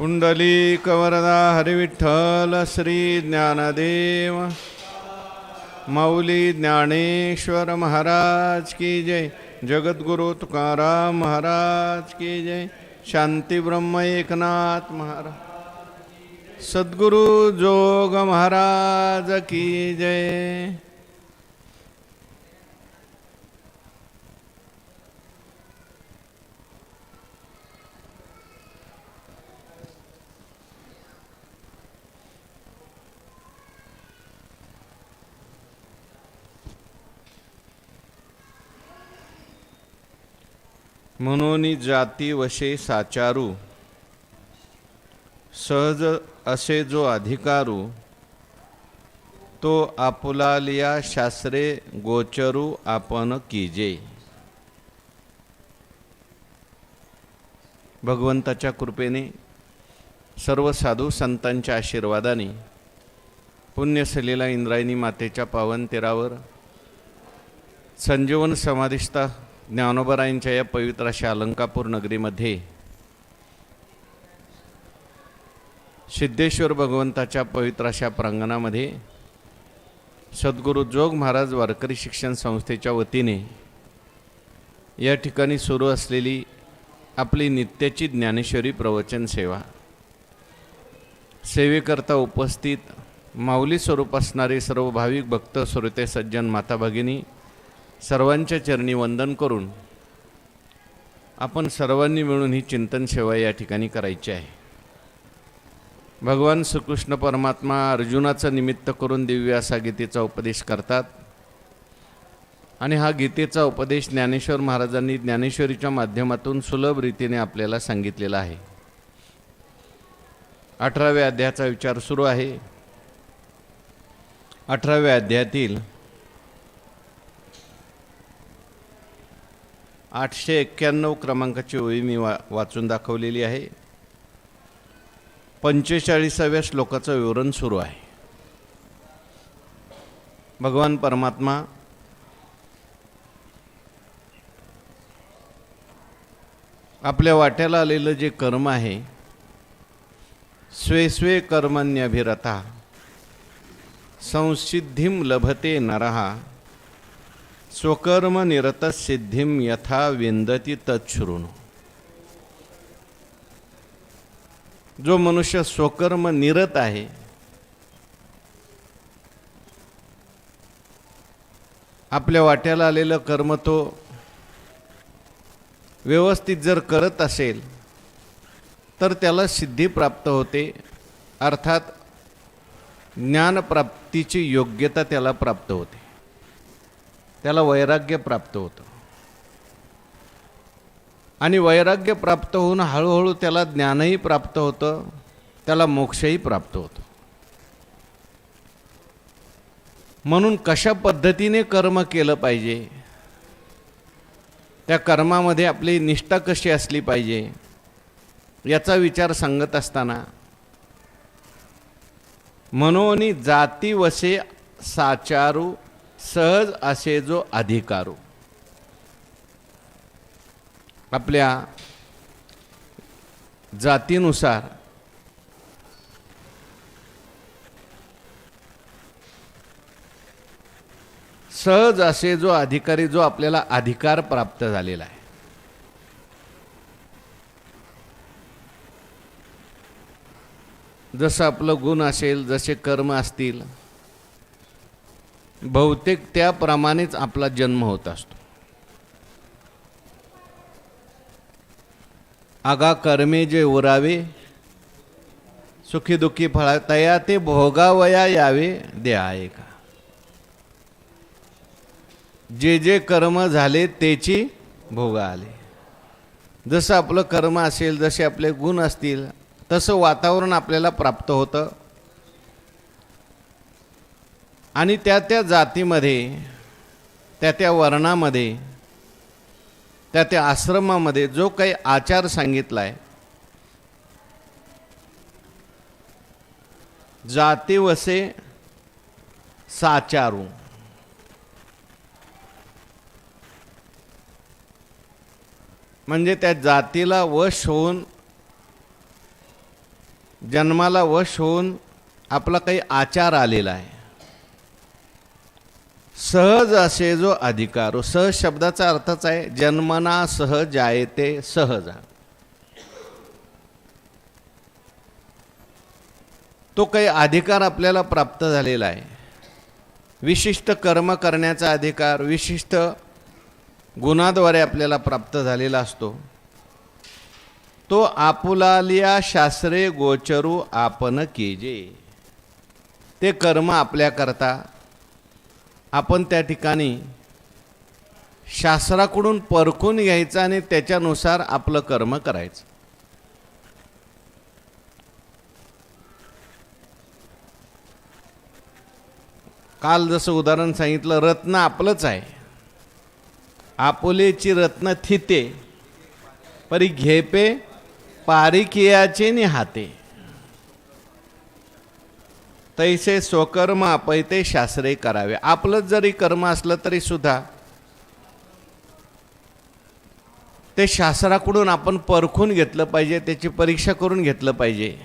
पुंडलीकवरदा हरिविठ्ठल श्री ज्ञानदेव माऊली ज्ञानेश्वर महाराज की जय। जगद्गुरु तुकाराम महाराज की जय। शांती ब्रह्म एकनाथ महाराज। सद्गुरु जोग महाराज की जय। म्हणून जाती वशे साचारू. सहज असे जो अधिकारू तो आपुलालिया शास्त्रे गोचरू आपण कीजे. भगवंताच्या कृपेने सर्व साधू संतांच्या आशीर्वादाने पुण्यसलीला इंद्रायणी मातेच्या पावन तीरावर संजीवन समाधिस्था ज्ञानोबरायांच्या या पवित्र अशा अलंकापूर नगरीमध्ये सिद्धेश्वर भगवंताच्या पवित्र अशा प्रांगणामध्ये सद्गुरू जोग महाराज वारकरी शिक्षण संस्थेच्या वतीने या ठिकाणी सुरू असलेली आपली नित्याची ज्ञानेश्वरी प्रवचन सेवा. सेवेकरता उपस्थित माऊली स्वरूप असणारे सर्व भाविक भक्त श्रोते सज्जन माता भगिनी सर्वांच्या चरणी वंदन करून आपण सर्वांनी मिळून ही चिंतन सेवा या ठिकाणी करायची आहे. भगवान श्रीकृष्ण परमात्मा अर्जुनाचं निमित्त करून दिव्य असा गीतेचा उपदेश करतात. आणि हा गीतेचा उपदेश ज्ञानेश्वर महाराजांनी ज्ञानेश्वरीच्या माध्यमातून सुलभ रीतीने आपल्याला सांगितलेला आहे. अठराव्या अध्यायाचा विचार सुरू आहे. अठराव्या अध्यायातील आठशे एक्क्याण्णव क्रमांकाची ओळी मी वा वाचून दाखवलेली आहे. पंचेचाळीसाव्या श्लोकाचं विवरण सुरू आहे. भगवान परमात्मा आपल्या वाट्याला आलेलं जे कर्म आहे स्वे स्वे कर्मण्यभिरता संसिद्धिम लभते नरहा स्वकर्म निरत सिद्धिम यथा विंदती तत्शृणु जो मनुष्य स्वकर्म निरत आहे आपल्या वाट्याला आलेलं कर्म तो व्यवस्थित जर करत असेल तर त्याला सिद्धी प्राप्त होते अर्थात ज्ञानप्राप्तीची योग्यता त्याला प्राप्त होते. त्याला वैराग्य प्राप्त होतं. आणि वैराग्य प्राप्त होऊन हळूहळू त्याला ज्ञानही प्राप्त होतं त्याला मोक्षही प्राप्त होतं. म्हणून कशा पद्धतीने कर्म केलं पाहिजे? त्या कर्मामध्ये आपली निष्ठा कशी असली पाहिजे? याचा विचार सांगत असताना मनोनी जाती वसे साचारू सहज असे जो अधिकारो. आपल्या जातीनुसार सहज असे जो अधिकारी जो आपल्याला अधिकार प्राप्त झालेला आहे. जसं आपलं गुण असेल जसे कर्म असतील बहुतेक त्याप्रमाणेच आपला जन्म होत असतो. आगा कर्मे जे उरावे सुखी दुःखी फळा तया ते भोगावया यावे द्या का? जे जे कर्म झाले त्याची भोगा आले. जसं आपलं कर्म असेल जसे आपले गुण असतील तसं वातावरण आपल्याला प्राप्त होतं. आणि त्या त्या जातीमध्ये त्या त्या वर्णामध्ये त्या त्या आश्रमामध्ये जो काही आचार सांगितला आहे जाती वसे साचारू. म्हणजे त्या जातीला वश होऊन जन्माला वश होऊन आपला काही आचार आलेला आहे. सहज असे जो अधिकार सहज शब्दाचा अर्थच आहे जन्मना सहज जायते सहज. तो काही अधिकार आपल्याला प्राप्त झालेला आहे. विशिष्ट कर्म करण्याचा अधिकार विशिष्ट गुणाद्वारे आपल्याला प्राप्त झालेला असतो. तो आपुलालिया शास्त्रे गोचरू आपण केजे. ते कर्म आपल्याकरता आपण त्या ठिकाणी शास्त्राकडून परखून घ्यायचं आणि त्याच्यानुसार आपलं कर्म करायचं. काल जसं उदाहरण सांगितलं रत्न आपलंच आहे. आपुलेची रत्न थिते परी घेपे पारिकियाचे नि हाते तैसे स्वकर्म अपैते शास्त्रे करावे. आपलंच जरी कर्म असलं तरी सुद्धा ते शास्त्राकडून आपण परखून घेतलं पाहिजे त्याची परीक्षा करून घेतलं पाहिजे.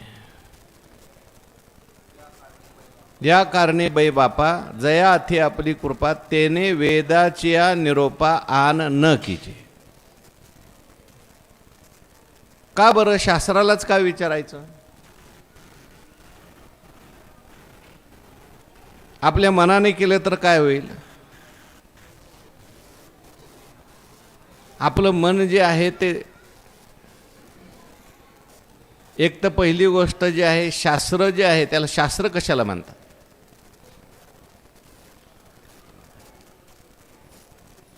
या कारणे बै बापा जया अथी आपली कृपा तेने वेदाच्या निरोपा आन न कीचे का बरं शास्त्रालाच का विचारायचं? आपल्या मनाने केलं तर काय होईल? आपलं मन जे आहे ते एक तर पहिली गोष्ट जी आहे शास्त्र जे आहे त्याला शास्त्र कशाला म्हणतात?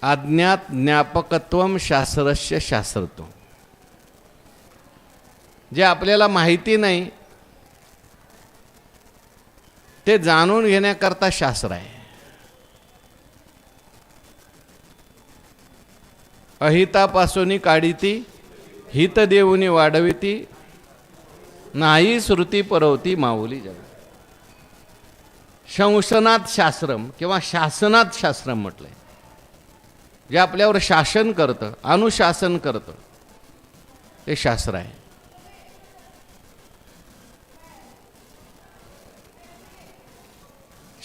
अज्ञात ज्ञापकत्व शास्त्रस्य शास्त्रत्व. जे आपल्याला माहिती नाही ते जाणून घेण्याकरता शास्त्र आहे. अहितापासून काढीती हित देऊनी वाढविती नाही श्रुती परवती माऊली जग. शंसनात शास्त्रम किंवा शासनात शास्त्रम म्हटलंय. जे आपल्यावर शासन करतं अनुशासन करतं ते शास्त्र आहे.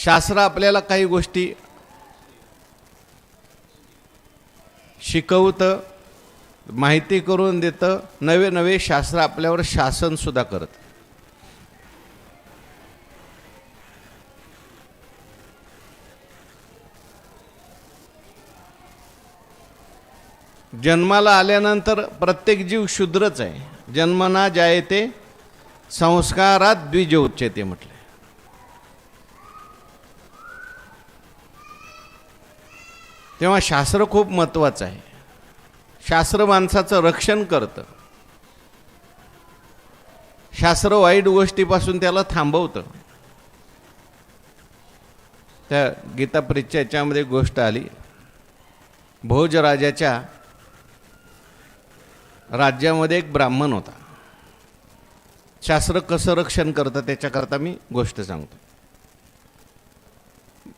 शास्त्र आपल्याला काही गोष्टी शिकवतं माहिती करून देतं नवे नवे शास्त्र आपल्यावर शासनसुद्धा करत. जन्माला आल्यानंतर प्रत्येक जीव शूद्रच आहे. जन्मना जायते संस्कारात द्विज उच्चते म्हटलं. तेव्हा शास्त्र खूप महत्त्वाचं आहे. शास्त्र माणसाचं रक्षण करतं. शास्त्र वाईट गोष्टीपासून त्याला थांबवतं. त्या गीताप्रीतच्या याच्यामध्ये गोष्ट आली. भोजराजाच्या राज्यामध्ये एक ब्राह्मण होता. शास्त्र कसं रक्षण करतं त्याच्याकरता मी गोष्ट सांगतो.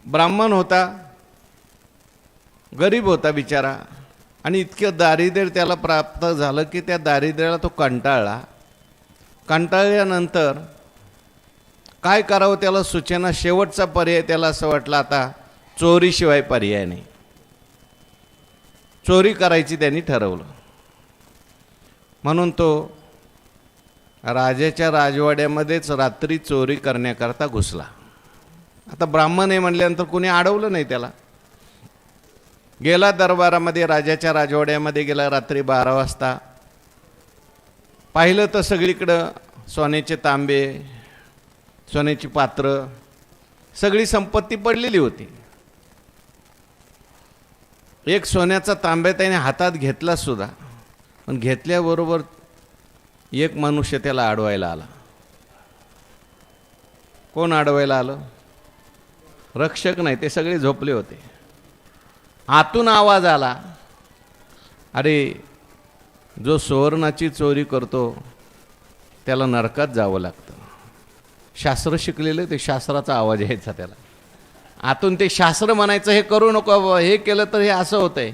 ब्राह्मण होता गरीब होता बिचारा. आणि इतकं दारिद्र्य त्याला प्राप्त झालं की त्या दारिद्र्याला तो कंटाळला. कंटाळल्यानंतर काय करावं त्याला सूचना शेवटचा पर्याय त्याला असं वाटलं आता चोरीशिवाय पर्याय नाही. चोरी करायची त्यांनी ठरवलं. म्हणून तो राजाच्या राजवाड्यामध्येच रात्री चोरी करण्याकरता घुसला. आता ब्राह्मण आहे म्हणल्यानंतर कोणी अडवलं नाही त्याला. गेला दरबारामध्ये राजाच्या राजवाड्यामध्ये गेला रात्री बारा वाजता. पाहिलं तर सगळीकडं सोन्याचे तांबे सोन्याची पात्र सगळी संपत्ती पडलेली होती. एक सोन्याचा तांब्या त्याने हातात घेतला सुद्धा. पण घेतल्याबरोबर एक मनुष्य त्याला अडवायला आला. कोण अडवायला आलं? रक्षक नाही ते सगळे झोपले होते. आतून आवाज आला. अरे जो सुवर्णाची चोरी करतो त्याला नरकात जावं लागतं. शास्त्र शिकलेलं ते शास्त्राचा आवाज यायचा त्याला. आतून ते शास्त्र म्हणायचं हे करू नको हे केलं तर हे असं होतंय.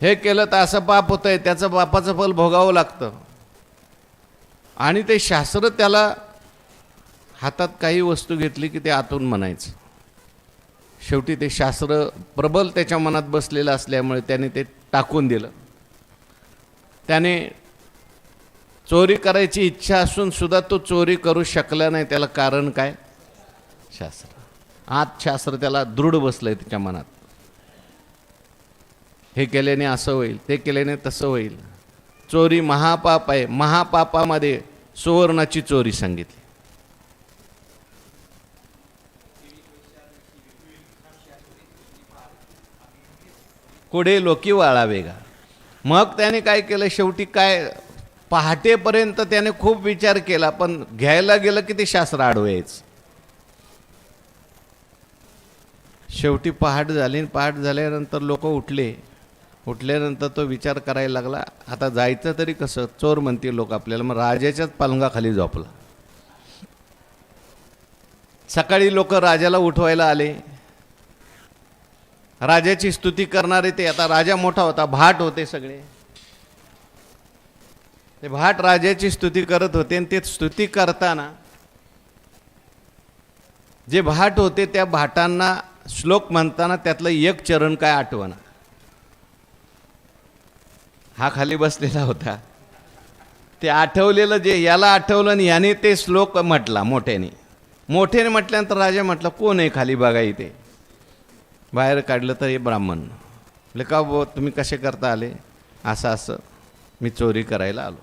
हे केलं तर असं पाप होतंय त्याचं पापाचं फल भोगावं लागतं. आणि ते शास्त्र त्याला हातात काही वस्तू घेतली की ते आतून म्हणायचं. शेवटी ते शास्त्र प्रबल त्याच्या मनात बसलेलं असल्यामुळे त्याने ते टाकून दिलं. त्याने चोरी करायची इच्छा असून सुद्धा तो चोरी करू शकला नाही. त्याला कारण काय? शास्त्र. आत शास्त्र त्याला दृढ बसलंय त्याच्या मनात. हे केल्याने असं होईल ते केल्याने तसं होईल. चोरी महापाप आहे. महापापामध्ये सुवर्णाची चोरी सांगितली. कुठे लोकी वाळावे का मग त्याने काय केलं? शेवटी काय? पहाटेपर्यंत त्याने खूप विचार केला पण घ्यायला गेलं की ते शास्त्र आडवेच शेवटी पहाट झाली आणि पहाट झाल्यानंतर लोक उठले. उठल्यानंतर तो विचार करायला लागला आता जायचं तरी कसं? चोर म्हणतील लोक आपल्याला. मग राजाच्याच पालंगाखाली झोपला. सकाळी लोक राजाला उठवायला आले. राजाची स्तुती करणारे ते. आता राजा मोठा होता भाट होते सगळे. ते भाट राजाची स्तुती करत होते आणि ते स्तुती करताना जे भाट होते त्या भाटांना श्लोक म्हणताना त्यातलं एक चरण काय आठवणं. हा खाली बसलेला होता. ते आठवलेलं जे याला आठवलं आणि याने ते श्लोक म्हटला मोठ्याने. मोठ्याने म्हटल्यानंतर राजा म्हटलं कोण आहे खाली बघा इथे? बाहेर काढलं तर हे ब्राह्मण. म्हटलं का बो तुम्ही कसे करता आले? असं असं. मी चोरी करायला आलो.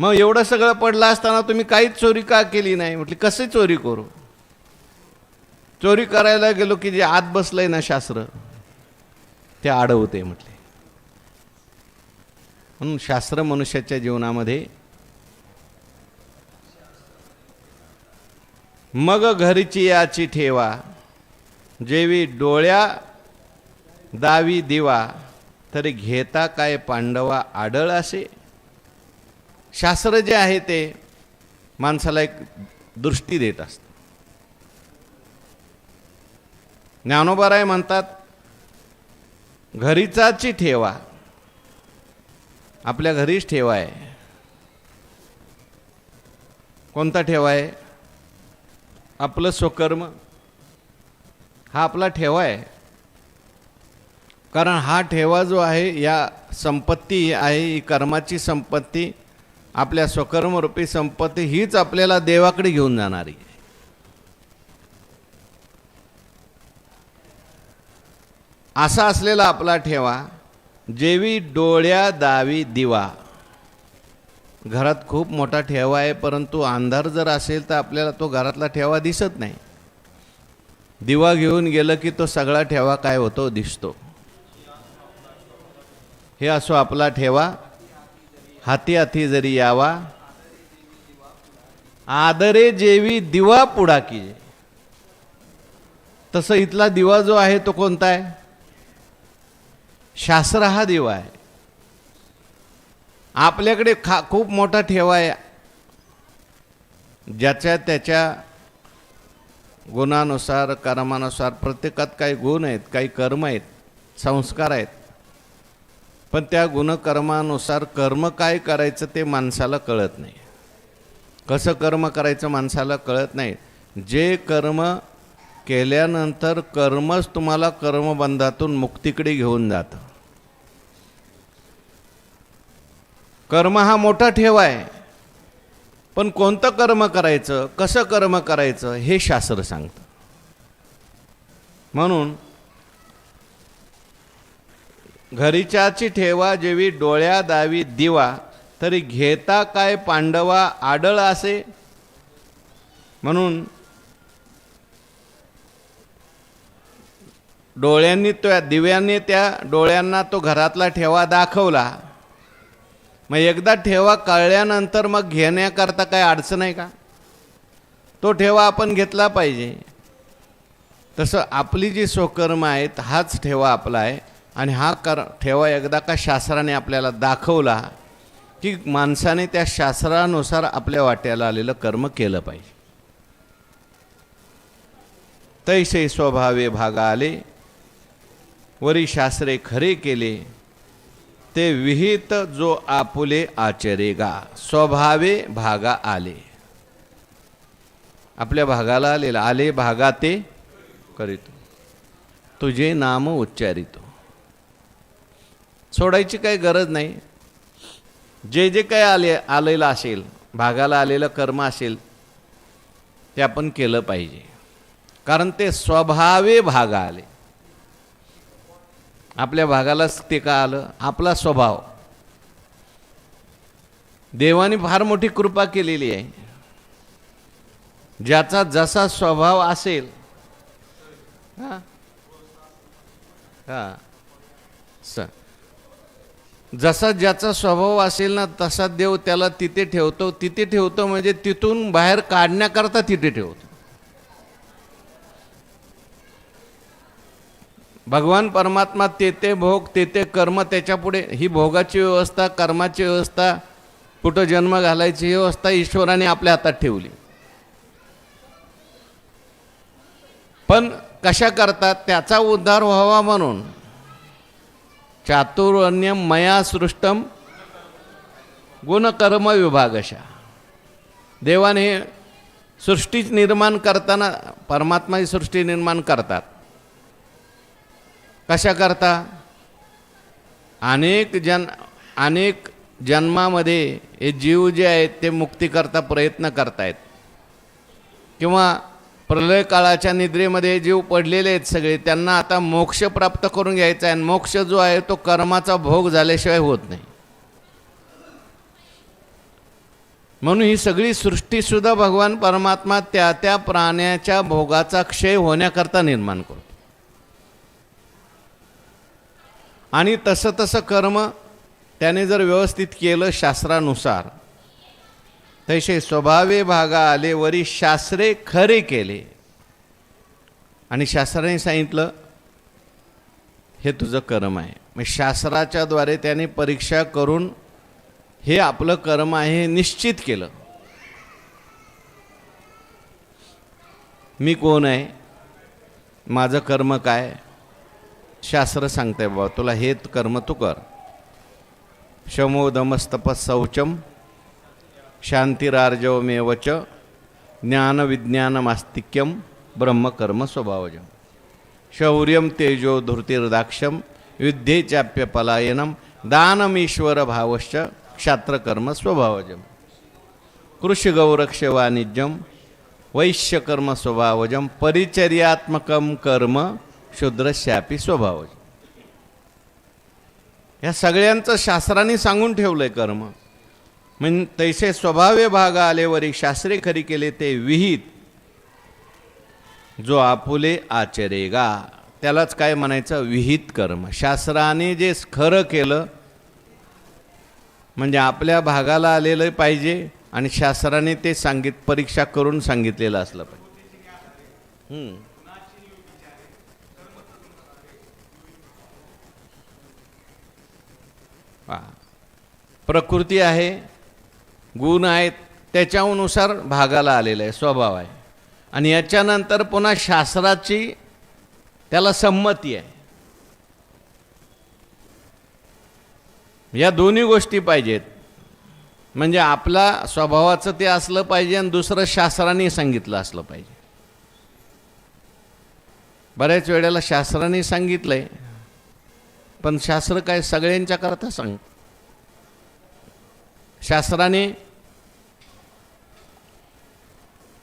मग एवढं सगळं पडलं असताना तुम्ही काहीच चोरी का केली नाही? म्हटली कसे चोरी करू? चोरी करायला गेलो की जे आत बसलंय ना शास्त्र ते अडवते म्हटले. म्हणून शास्त्र मनुष्याच्या जीवनामध्ये मग घरीची याची ठेवा. जेवी डोळ्या दावी दिवा तरी घेता काय पांडवा आडळ असे? शास्त्र जे आहे ते माणसाला एक दृष्टी देत असतं. ज्ञानोबाराय म्हणतात घरीचाची ठेवा आपल्या घरीच ठेवा आहे कोणता ठेवा आहे आपलं स्वकर्म. हा आपला ठेवा आहे. कारण हा ठेवा जो आहे या संपत्ती आहे ही कर्माची संपत्ती आपल्या स्वकर्मरूपी संपत्ती हीच आपल्याला देवाकडे घेऊन जाणारी आहे. असा असलेला आपला ठेवा जेवी डोळ्या दावी दिवा. घरात खूप मोठा ठेवा आहे परंतु अंधार जर असेल तर आपल्याला तो घरातला ठेवा दिसत नाही. दिवा घेऊन गेलं की तो सगळा ठेवा काय होतो दिसतो. हे असो आपला ठेवा. हाती हाती जरी यावा. आदरे जेवी दिवा पुढा की. तसं इथला दिवा जो आहे तो कोणता आहे? शास्त्र हा दिवा आहे. आपल्याकडे खा खूप मोठा ठेवा आहे. ज्याच्या त्याच्या गुणानुसार कर्मानुसार प्रत्येकात काही गुण आहेत काही कर्म आहेत संस्कार आहेत. पण त्या गुणकर्मानुसार कर्म काय करायचं ते माणसाला कळत नाही. कसं कर्म करायचं माणसाला कळत नाही. जे कर्म केल्यानंतर कर्मच तुम्हाला कर्मबंधातून मुक्तीकडे घेऊन जातं. कर्म हा मोठा ठेवा आहे. पण कोणतं कर्म करायचं कसं कर्म करायचं हे शास्त्र सांगतं. म्हणून घरीच्याची ठेवा जेवी डोळ्या दावी दिवा तरी घेता काय पांडवा आडळ असे? म्हणून डोळ्यांनी त्या दिव्याने त्या डोळ्यांना तो घरातला ठेवा दाखवला. मग एकदा ठेवा कळल्यानंतर मग घेण्याकरता काय अडचण आहे का? तो ठेवा आपण घेतला पाहिजे. तसं आपली जी स्वकर्म आहेत हाच ठेवा आपला आहे. आणि हा कर ठेवा एकदा का शास्त्राने आपल्याला दाखवला की माणसाने त्या शास्त्रानुसार आपल्या वाट्याला आलेलं कर्म केलं पाहिजे. तैसे स्वभावे भागा आले वरी शास्त्रे खरे केले. ते विहित जो आपुले आचरेगा स्वभावे भागा आले. आपल्या भागाला आलेला आले भागा ते करीतो. तुझे नाम उच्चारितो. सोडायची काही गरज नाही. जे जे काय आले आलेलं असेल भागाला आलेलं कर्म असेल ते आपण केलं पाहिजे. कारण ते स्वभावे भागा आले. आपल्या भागालाच ते का आलं? आपला स्वभाव. देवाने फार मोठी कृपा केलेली आहे. ज्याचा जसा स्वभाव असेल हा? हा. स जसा ज्याचा स्वभाव असेल ना तसा देव त्याला तिथे ठेवतो. तिथे ठेवतो म्हणजे तिथून बाहेर काढण्याकरता तिथे ठेवतो. भगवान परमात्मा तेथे भोग तेथे कर्म त्याच्यापुढे ही भोगाची व्यवस्था कर्माची व्यवस्था कुठं जन्म घालायची ही व्यवस्था ईश्वराने आपल्या हातात ठेवली. पण कशा करतात? त्याचा उद्धार व्हावा म्हणून. चातुर्य मया सृष्टम गुणकर्म विभागशा. देवाने हे सृष्टीच निर्माण करताना परमात्मा ही सृष्टी निर्माण करतात. कशा करता? अनेक जन अनेक जन्मामध्ये हे जीव जे आहेत ते मुक्तीकरता प्रयत्न करतायत. किंवा प्रलय काळाच्या निद्रेमध्ये जीव पडलेले आहेत सगळे त्यांना आता मोक्ष प्राप्त करून घ्यायचा आहे. आणि मोक्ष जो आहे तो कर्माचा भोग झाल्याशिवाय होत नाही. म्हणून ही सगळी सृष्टीसुद्धा भगवान परमात्मा त्या त्या प्राण्याच्या भोगाचा क्षय होण्याकरता निर्माण करतो. आणि तसं तसं कर्म त्याने जर व्यवस्थित केलं शास्त्रानुसार तसे स्वभावे भागा आले वरी शास्त्रे खरे केले. आणि शास्त्राने सांगितलं हे तुझं कर्म आहे. मग शास्त्राच्या द्वारे त्याने परीक्षा करून हे आपलं कर्म आहे हे निश्चित केलं. मी कोण आहे? माझं कर्म काय? शास्त्र सांगतंय बाबा तुला हे कर्म तू कर. शमो दमस्तप शौचम शांतिरार्जवमेवच ज्ञानविज्ञानमास्तिक्यम ब्रह्मकर्म स्वभावज शौर्य तेजो धृतीर्दाक्षम युद्धे चाप्य पलायनम दानमीश्वर भावश्च क्षात्रकर्म स्वभावजम कृषिगौरक्ष वाणिज्यम वैश्यकर्म स्वभावजम परिचर्यात्मकम कर्म शूद्रशापी स्वभाव. या सगळ्यांचं शास्त्राने सांगून ठेवलंय कर्म. म्हणजे तैसे स्वभावे भाग आलेवरी शास्त्रे खरी केले ते विहित. जो आपुले आचरेगा. त्यालाच काय म्हणायचं? विहित कर्म. शास्त्राने जे खरं केलं म्हणजे आपल्या भागाला आलेलं पाहिजे आणि शास्त्राने ते सांगित परीक्षा करून सांगितलेलं असलं पाहिजे. प्रकृती आहे गुण आहेत त्याच्यानुसार भागाला आलेलं आहे स्वभाव आहे. आणि याच्यानंतर पुन्हा शास्त्राची त्याला संमती आहे. या दोन्ही गोष्टी पाहिजेत. म्हणजे आपला स्वभावाचं ते असलं पाहिजे आणि दुसरं शास्त्राने सांगितलं असलं पाहिजे. बऱ्याच वेळेला शास्त्राने आहे पण शास्त्र काय सगळ्यांच्या करता सांग शास्त्राने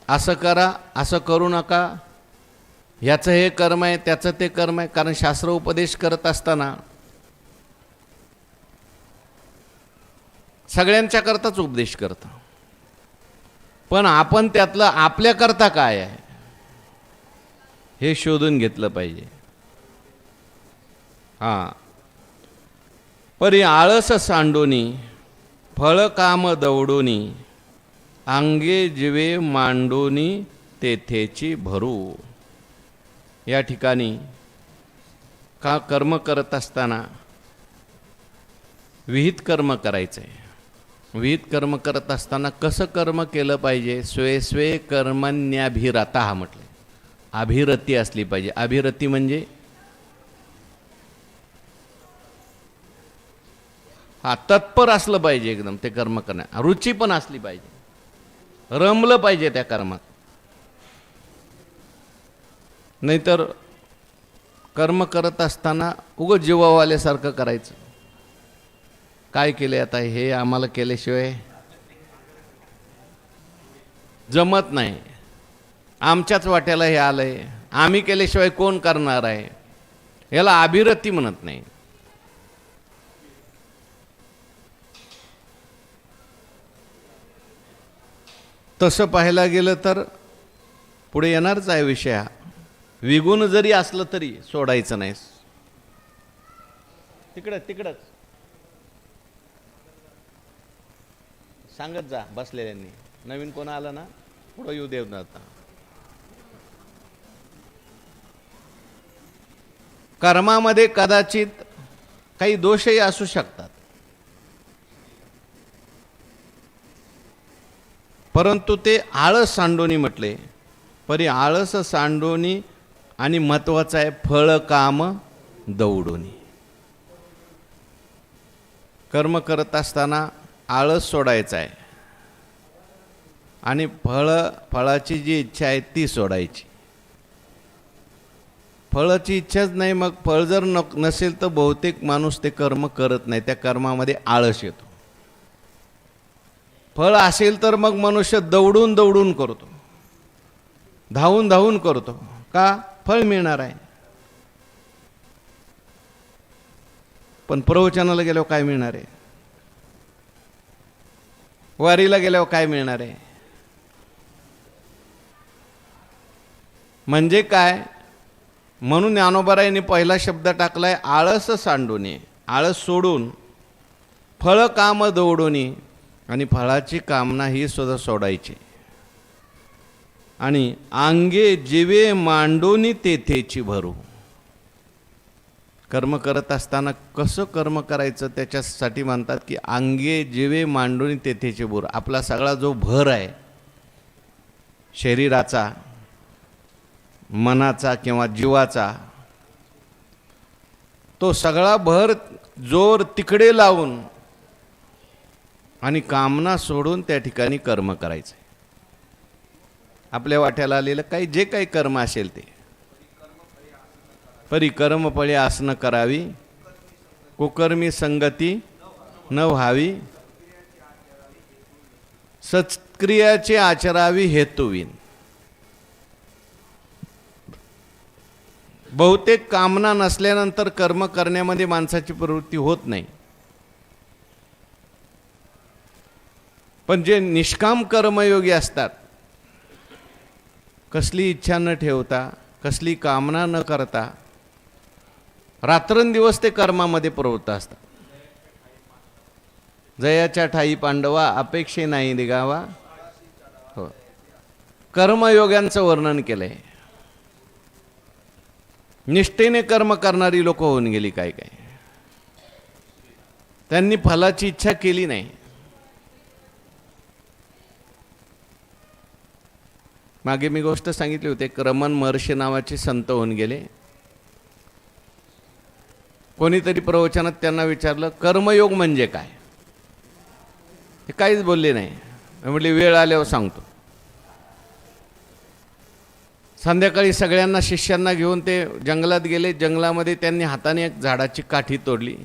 असं करा असं करू नका. ह्याचं हे कर्म आहे त्याचं ते कर्म आहे. कारण शास्त्र उपदेश करत असताना सगळ्यांच्या करताच उपदेश करता. पण आपण त्यातलं आपल्याकरता काय आहे? हे शोधून घेतलं पाहिजे. हां. परी आळस सांडोनी फळ काम दवडोनी अंगे जिवे मांडोनी तेथेची भरू. या ठिकाणी का कर्म करत असताना विहित कर्म करायचं? आहे विहित कर्म करत असताना कसं कर्म केलं पाहिजे? स्वे स्वे कर्मण्याभिरता हा म्हटलं. अभिरती असली पाहिजे. अभिरती म्हणजे हा तत्पर असलं पाहिजे एकदम ते कर्म करण्या रुची पण असली पाहिजे. रमलं पाहिजे त्या कर्मात. नाहीतर कर्म करत असताना उगं जीवावाल्यासारखं करायचं. काय केले आता हे आम्हाला केल्याशिवाय? जमत नाही. आमच्याच वाट्याला हे आलंय. आम्ही केल्याशिवाय कोण करणार आहे? याला अभिरती म्हणत नाही. तसं पाहायला गेलं तर पुढे येणारच आहे विषय हा. विगुण जरी असलं तरी सोडायचं नाही तिकडं तिकडंच. सांगत जा बसलेल्यांनी. नवीन कोण आलं ना पुढं येऊ देव ना आता कर्मामध्ये कदाचित काही दोषही असू शकतात. परंतु ते आळस सांडोनी म्हटले. परी आळस सांडोनी आणि महत्वाचं आहे फळ काम दौडोनी. कर्म करत असताना आळस सोडायचा आहे. आणि फळ फळाची जी इच्छा आहे ती सोडायची. फळाची इच्छाच नाही मग फळ जर नसेल तर बहुतेक माणूस ते कर्म करत नाही. त्या कर्मामध्ये आळस येतो. फळ असेल तर मग मनुष्य दौडून दौडून करतो. धावून धावून करतो. का? फळ मिळणार आहे. पण प्रवचनाला गेल्यावर काय मिळणार आहे? वारीला गेल्यावर काय मिळणार आहे? म्हणजे काय? म्हणून ज्ञानोबरायांनी पहिला शब्द टाकलाय आळस सांडूने आळस सोडून फळ काम दौडोनी. आणि फळाची कामना ही सुद्धा सोडायची. आणि अंगे जिवे मांडोनी तेथेची भरू. कर्म करत असताना कसं कर्म करायचं त्याच्यासाठी म्हणतात की अंगे जिवे मांडोनी तेथेची भर. आपला सगळा जो भर आहे शरीराचा मनाचा किंवा जीवाचा तो सगळा भर जोर तिकडे लावून आणि कामना सोडून त्या ठिकाणी कर्म करायचं. आपल्या वाट्याला आलेलं काही जे काही कर्म असेल ते. परी कर्मफळे आसनं करावी कुकर्मी संगती न व्हावी सत्क्रियाचे आचरावी हेतुवीन. बहुतेक कामना नसल्यानंतर कर्म करण्यामध्ये माणसाची प्रवृत्ती होत नाही. पण जे निष्काम कर्मयोगी असतात कसली इच्छा न ठेवता कसली कामना न करता रात्रंदिवस ते कर्मामध्ये प्रवृत्त असतात. जयाच्या ठाई पांडवा अपेक्षे नाही निघावा. हो. कर्मयोग्यांचं वर्णन केलंय. निष्ठेने कर्म करणारी लोक होऊन गेली काय काय त्यांनी फलाची इच्छा केली नाही. मागे मी गोष्ट सांगितली होती एक महर्षी नावाचे संत होऊन गेले. कोणीतरी प्रवचनात त्यांना विचारलं कर्मयोग म्हणजे काय? ते काहीच बोलले नाही. म्हटले वेळ आल्यावर सांगतो. संध्याकाळी सगळ्यांना शिष्यांना घेऊन ते जंगलात गेले. जंगलामध्ये त्यांनी हाताने एक झाडाची काठी तोडली.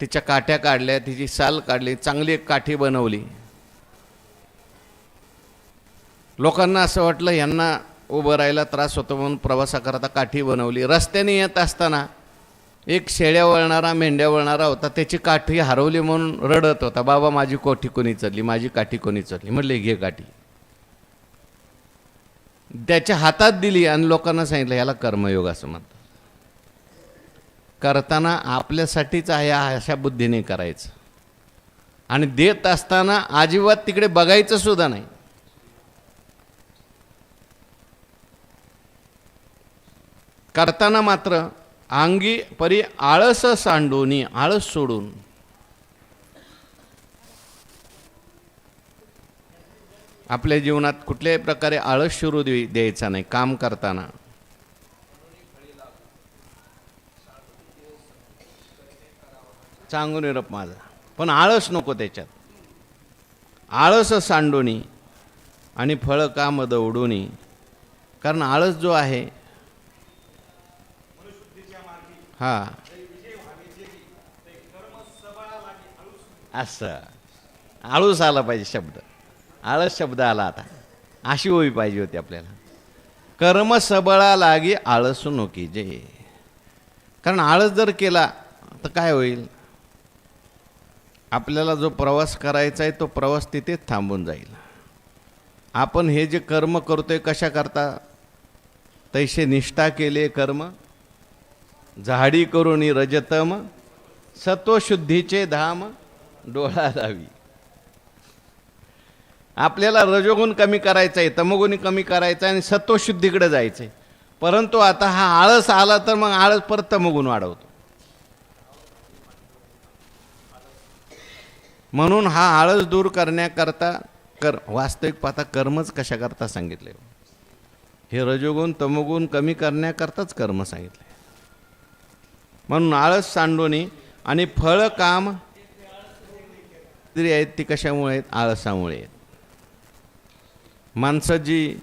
तिच्या काठ्या काढल्या तिची साल काढली चांगली एक काठी बनवली. लोकांना असं वाटलं यांना उभं राहायला त्रास होतो म्हणून प्रवासाकरता काठी बनवली. रस्त्याने येत असताना एक शेळ्या वळणारा मेंढ्या वळणारा होता. त्याची काठी हरवली म्हणून रडत होता. बाबा माझी कोठी कोणी चढली? माझी काठी कोणी चढली? म्हटले घे काठी. त्याच्या हातात दिली आणि लोकांना सांगितलं याला कर्मयोग असं म्हणतात. करताना आपल्यासाठीच आहे अशा बुद्धीने करायचं. आणि देत असताना अजिबात तिकडे बघायचं सुद्धा नाही. करताना मात्र अंगी परी आळस सांडूनी आळस सोडून. आपल्या जीवनात कुठल्याही प्रकारे आळस शिरू दे द्यायचा नाही काम करताना. चांगून निरप माझा. पण आळस नको त्याच्यात. आळस सांडोनी आणि फळ काम दौडूनी कारण आळस जो आहे हा. असं. आळूस आला पाहिजे शब्द. आळस शब्द आला आता. अशी होई पाहिजे होती आपल्याला. कर्म सबळा लागी आळसू नोकी जे. कारण आळस जर केला तर काय होईल? आपल्याला जो प्रवास करायचा आहे तो प्रवास तिथेच थांबून जाईल. आपण हे जे कर्म करतोय कशा करता? तैसे निष्ठा केले कर्म झाडी करून रजतम सत्वशुद्धीचे धाम डोळा लावी. आपल्याला रजोगुण कमी करायचा आहे तमोगुणी कमी करायचा आहे आणि सत्वशुद्धीकडे जायचं आहे परंतु आता हा आळस आला तर मग आळस परत तमोगुण वाढवतो. म्हणून हा आळस दूर करण्याकरता कर वास्तविक पाहता कर्मच कशा करता सांगितले? हे रजोगुण तमोगुण कमी करण्याकरताच कर्म सांगितले. म्हणून आळस सांडोनी आणि फळ काम आहेत ती कशामुळे आहेत? आळसामुळे आहेत. माणसं जी